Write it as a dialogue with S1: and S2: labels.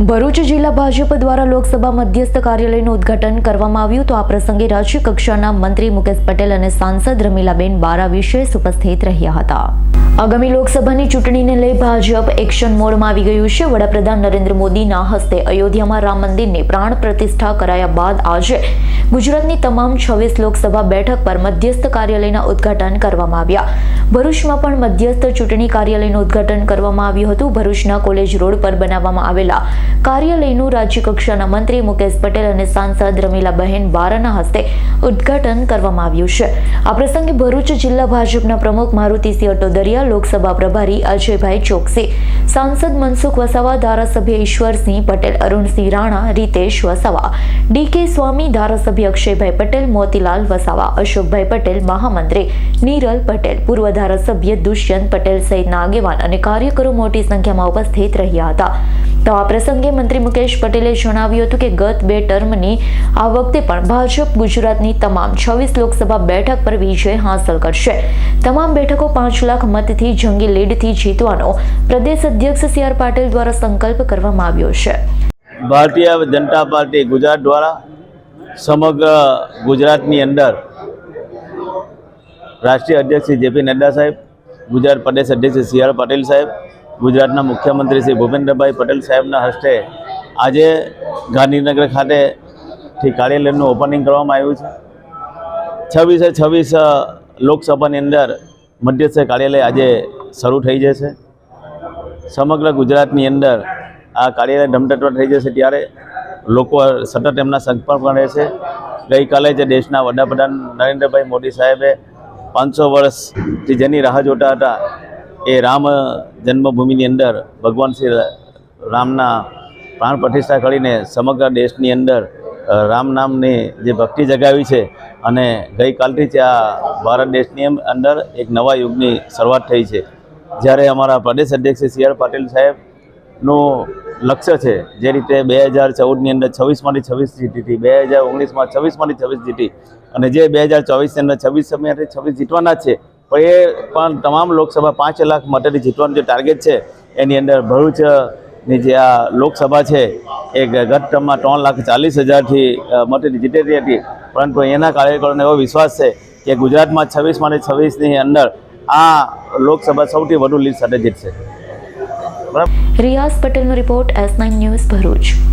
S1: ભરૂચ જિલ્લા ભાજપ દ્વારા લોકસભા મધ્યસ્થ કાર્યાલયનું ઉદઘાટન કરવામાં આવ્યું તો આ પ્રસંગે રાજ્ય કક્ષાના મંત્રી મુકેશ પટેલ અને સાંસદ રમીલાબેન બારા વિશેષ ઉપસ્થિત રહ્યા હતા. આગામી લોકસભાની ચૂંટણીને લઈ ભાજપ એક્શન મોડમાં આવી ગયું છે. વડાપ્રધાન નરેન્દ્ર મોદીના હસ્તે અયોધ્યામાં રામ મંદિરની પ્રાણ પ્રતિષ્ઠા કરાયા બાદ આજે ગુજરાતની તમામ છવ્વીસ લોકસભા બેઠક પર મધ્યસ્થ કાર્યાલયના ઉદ્ઘાટન કરવામાં આવ્યા. ભરૂચમાં પણ મધ્યસ્થ ચૂંટણી કાર્યાલયનું ઉદ્ઘાટન કરવામાં આવ્યું હતું. ભરૂચના કોલેજ રોડ પર બનાવવામાં આવેલા કાર્યાલયનું રાજ્યકક્ષાના મંત્રી મુકેશ પટેલ અને સાંસદ રમીલાબહેન બારાના હસ્તે ઉદ્ઘાટન કરવામાં આવ્યું છે. આ પ્રસંગે ભરૂચ જિલ્લા ભાજપના પ્રમુખ મારુતિસિંહ અટોદરિયા લોકસભા પ્રભારી અજયભાઈ ચોકસી, સાંસદ મનસુખ વસાવા, ધારાસભ્ય ઈશ્વરસિંહ પટેલ, અરુણસિંહ રાણા, રીતેશ વસાવા ડીકે સ્વામી, ધારાસભ્ય અક્ષયભાઈ પટેલ, મોતીલાલ વસાવા, અશોકભાઈ પટેલ, મહામંત્રી નીરલ પટેલ, પૂર્વ ધારાસભ્ય દુષ્યંત પટેલ સહિતના આગેવાન અને કાર્યકરો મોટી સંખ્યામાં ઉપસ્થિત રહ્યા હતા. તો આ પ્રસંગે મંત્રી મુકેશ પટેલે જણાવ્યું હતું કે ગત બે ટર્મની આ વખતે પણ ભાજપ ગુજરાતની તમામ છવ્વીસ લોકસભા બેઠક પર વિજય હાંસલ કરશે. તમામ બેઠકો પાંચ લાખ મતથી જંગી લીડથી જીતવાનો પ્રદેશ અધ્યક્ષ સી આર પાટીલ દ્વારા સંકલ્પ કરવામાં આવ્યો છે.
S2: ભારતીય જનતા પાર્ટી ગુજરાત દ્વારા સમગ્ર ગુજરાતની અંદર રાષ્ટ્રીય અધ્યક્ષ શ્રી જેપી નડ્ડા સાહેબ, ગુજરાત પ્રદેશ અધ્યક્ષ શ્રી સી આર પાટીલ સાહેબ ગુજરાતના મુખ્યમંત્રી શ્રી ભૂપેન્દ્રભાઈ પટેલ સાહેબના હસ્તે આજે ગાંધીનગર ખાતેથી કાર્યાલયનું ઓપનિંગ કરવામાં આવ્યું છે. છવ્વીસે છવ્વીસ લોકસભાની અંદર મધ્યસ્થ કાર્યાલય આજે શરૂ થઈ જશે. સમગ્ર ગુજરાતની અંદર આ કાર્યાલય ધમટટવા થઈ જશે ત્યારે લોકો સતત એમના સંપર્કમાં રહેશે. ગઈકાલે જે દેશના વડાપ્રધાન નરેન્દ્રભાઈ મોદી સાહેબે પાંચસો વર્ષથી જેની રાહ જોતા હતા એ રામ જન્મભૂમિની અંદર ભગવાન શ્રી રામના પ્રાણ પ્રતિષ્ઠા કરીને સમગ્ર દેશની અંદર રામ નામની જે ભક્તિ જગાવી છે અને ગઈકાલથી જ આ ભારત દેશની અંદર એક નવા યુગની શરૂઆત થઈ છે. જ્યારે અમારા પ્રદેશ અધ્યક્ષ સી આર પાટીલ સાહેબનું લક્ષ્ય છે જે રીતે બે હજાર ચૌદની અંદર છવ્વીસમાંથી છવ્વીસ જીતી હતી, બે હજાર ઓગણીસમાં છવ્વીસમાંથી છવ્વીસ જીતી અને જે બે હજાર ચોવીસની અંદર છવ્વીસ સમયથી છવ્વીસ જીતવાના છે પણ એ પણ તમામ લોકસભા પાંચ લાખ મતથી જીતવાનું જે ટાર્ગેટ છે, એની અંદર ભરૂચની જે આ લોકસભા છે, એ ગત ટર્મમાં ત્રણ લાખ ચાલીસ હજારથી મતથી જીતેલી હતી. પરંતુ એના કાર્યકરોને એવો વિશ્વાસ છે કે ગુજરાતમાં છવ્વીસમાંથી છવ્વીસની અંદર આ લોકસભા સૌથી વધુ લીડ સાથે જીતશે.
S1: રિયાઝ પટેલનો report S nine news Bharuch.